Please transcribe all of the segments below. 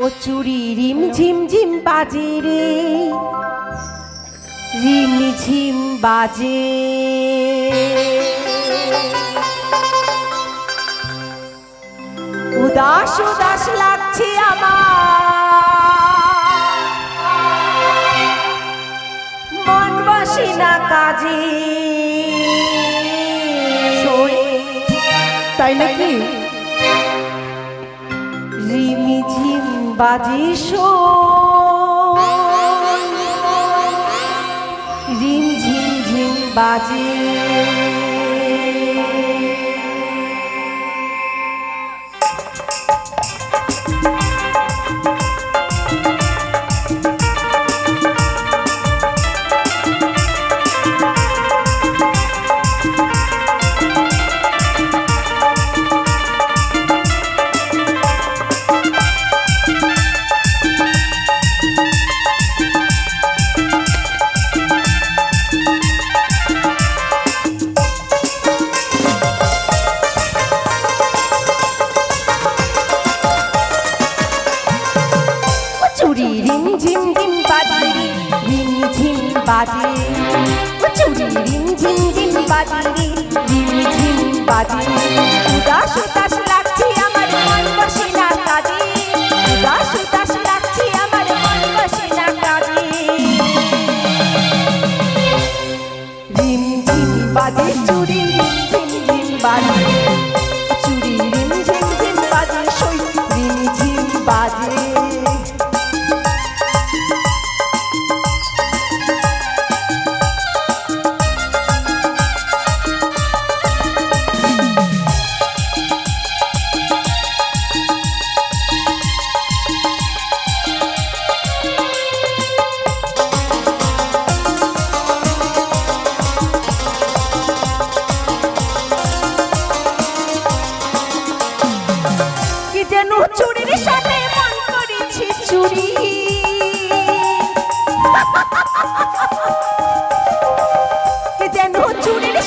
ও চুরি রিম ঝিম ঝিম বাজে রে। রিম ঝিম বাজে। উদাস উদাস লাগছে আমার। মন বসে না কাজে। তাই নাকি? ঝিম বাজে শো। রিম ঝিম ঝিম বাজে। বাজে। চুরি রিম ঝিম ঝিম বাজে। রিম ঝিম বাজি উদাস উদাস লাগছে আমার মন বসে না কাজে উদাস উদাস লাগছে আমার মন বসে না কাজে রিম ঝিম বাজে।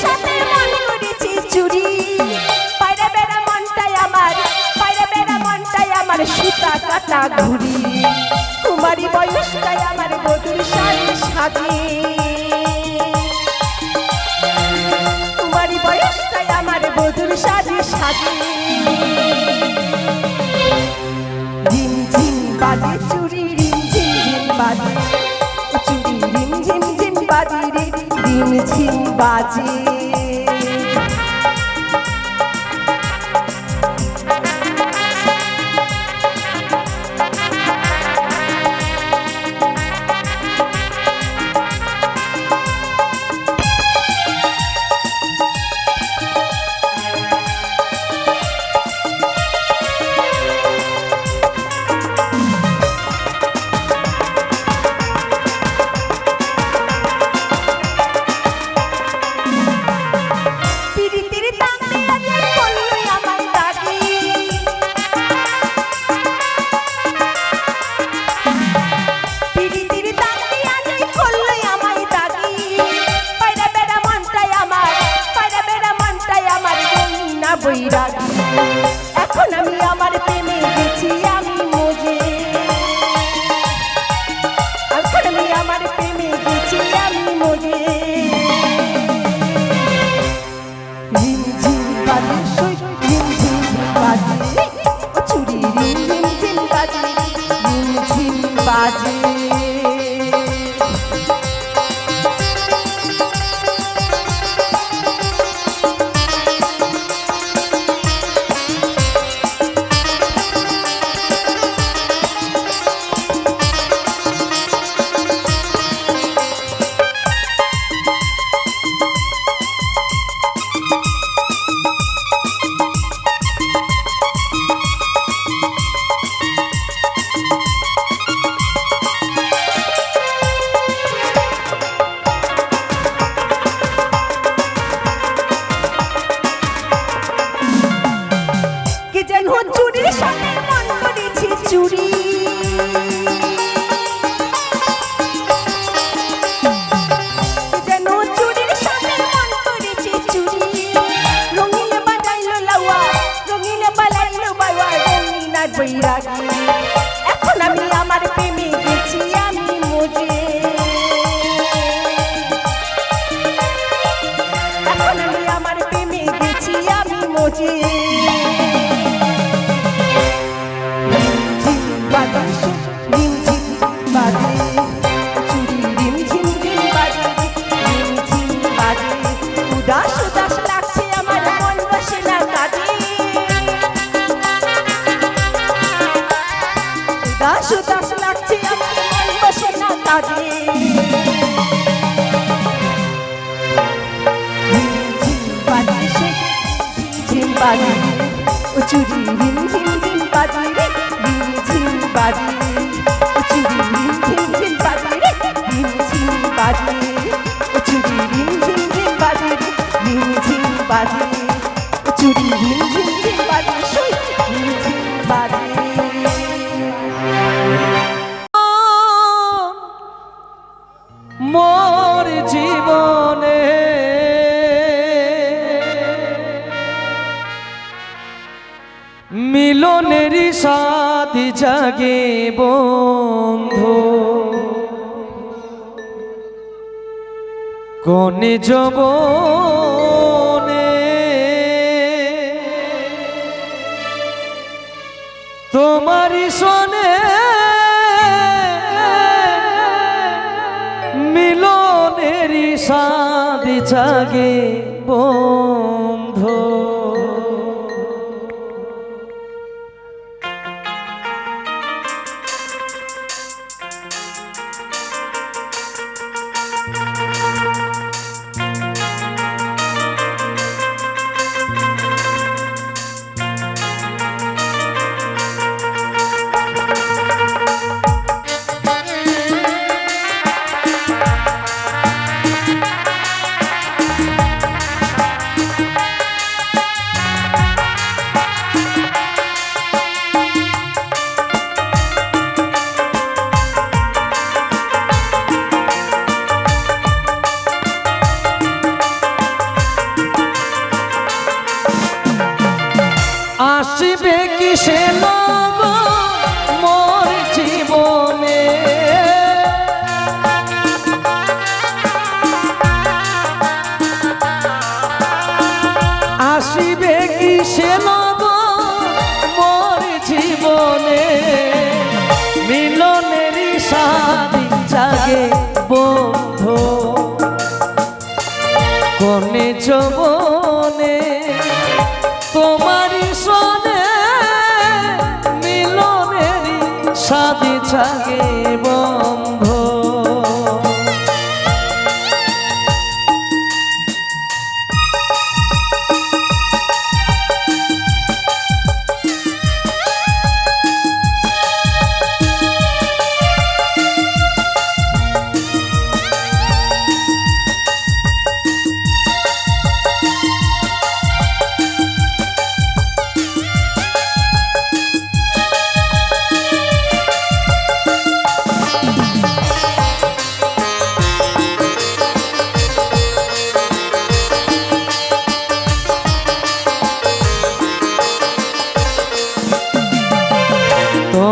সাথে মন করেছি চুরি মনটাই আমার বাইরে বেড়া মনটাই আমার সুতা কাটা ঘুরি কুমারী বয়সটাই আমার বধুর শাড়ি সাজে। কুমারী বয়সটাই আমার বধুর সাজে সাজে। ঝিম ঝিম বাজে চুরি ঝিম ঝিম বাজে চুরি রিম ঝিম বাজে। না কাজে ঝিম বাজে। ঝিম ও চুরি রিম ঝিম ঝিম বাজে। রে ঝিম ঝিম ঝিম বাজে ঝিম ও চুরি ঝিম ঝিম ঝিম ঝিম ঝিম জাগে বন্ধু। কোনে যবনে তোমারই শোনে মিলনেরই সাদি জাগে সাদি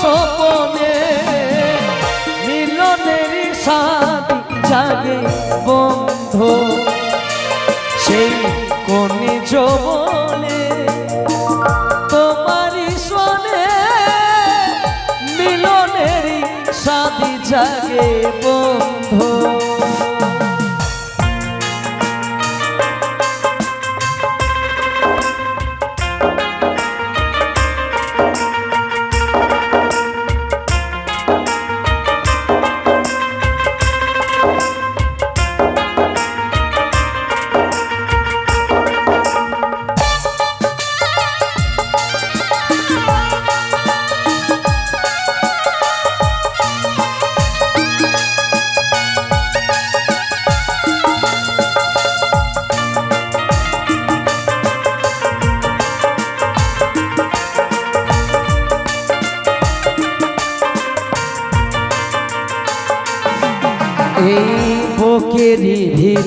সপনে মিলনের সাথী জাগে বন্ধু। সেই কোন যৌবনে তোমারই শোনে মিলনের সাদি জাগে বন্ধু।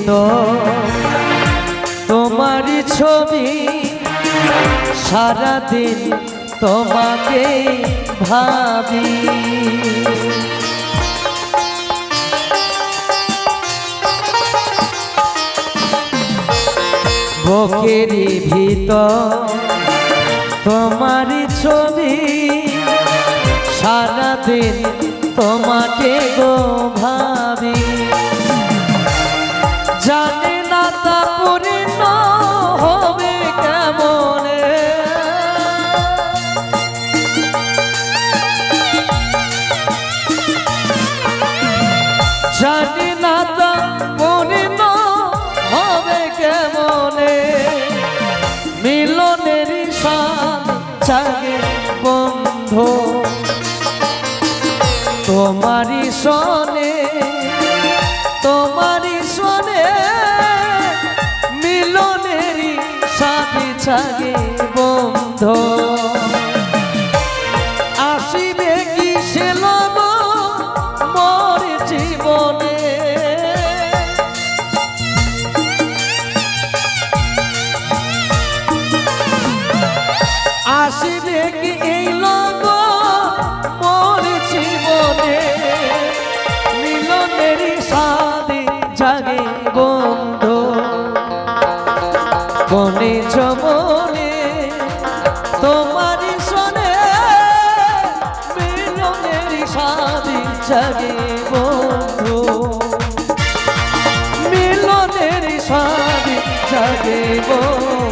ভিতর তোমারই ছবি সারাদিন তোমাকে ভাবি। বুকেরই ভিতর তোমারই ছবি সারাদিন তোমাকে গো জাগে বন্ধু তোমারি সনে তোমারি সনে মিলনেরই সাথে ছাগে বন্ধ। জাগে বন্ধু মিলনের সাদে জাগে বন্ধু।